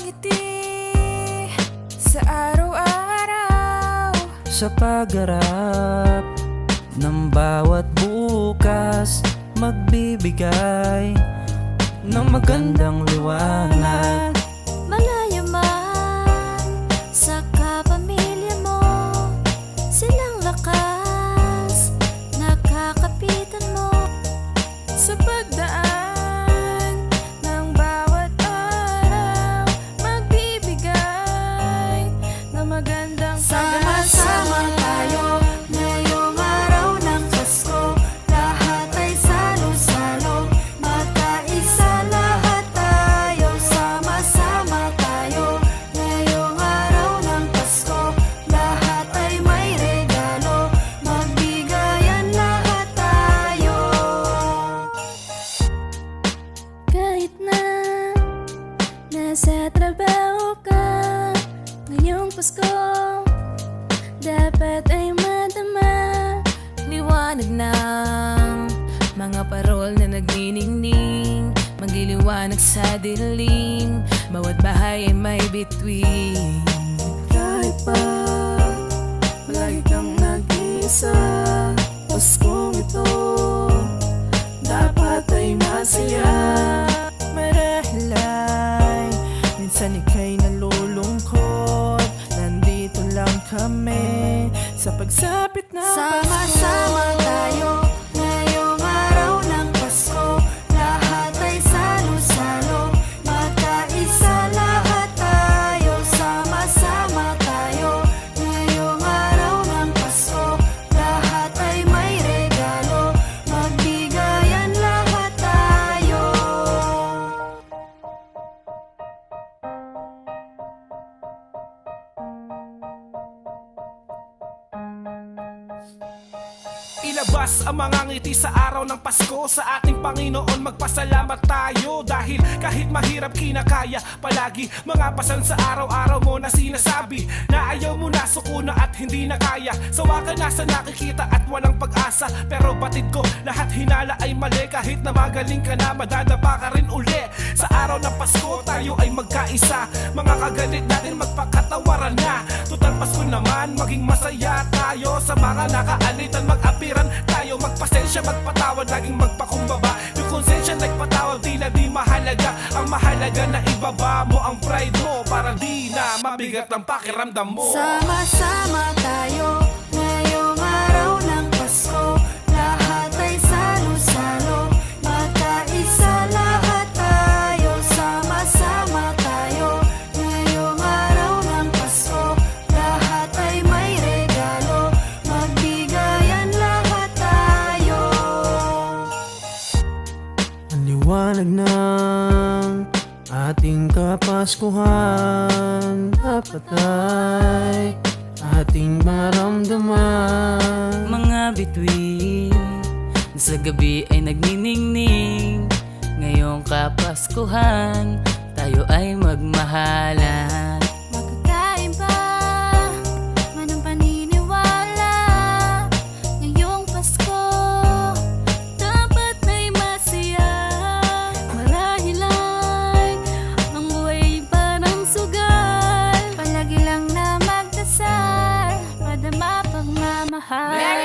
ngiti sa araw-araw. Sa pagharap ng bawat bukas Magbibigay ng magandang liwanag. Liwanag ng Mga parol na nagniningning Magliliwanag sa dilim Bawat bahay ay may bituin. Kahit pa Palagi kang nag-iisa Paskong ito Dapat ay masaya. Marahil ay Minsan ika'y nalulungkot. Nandito lang kami Sa pagsapit na Sama-sama Ilabas ang mga ngiti sa araw ng Pasko. Sa ating Panginoon magpasalamat tayo. Dahil kahit mahirap kinakaya Palagi. Mga pasan sa araw-araw mo na sinasabi Na ayaw mo na at hindi na kaya. Sawa ka na sa nakikita at walang pag-asa. Pero batid ko lahat hinala ay mali. Kahit na magaling ka na madadapa ka rin uli. Sa araw ng Pasko tayo ay magkaisa. Mga kagalit natin magpakatawaran na. Tutal Pasko naman maging masaya tayo. Sa mga nakaalitan mag-apiran tayo. Magpasensya magpatawad laging magpakumbaba Nagpatawad di na di mahalaga. Ang mahalaga na ibaba mo ang pride mo Para di na mabigat ang pakiramdam mo. Sama-sama tayo liwanag ng ating kapaskuhan. Dapat ay ating maramdaman. Mga bituin Sa gabi ay nagniningning. Ngayong kapaskuhan Tayo ay magmahalan high.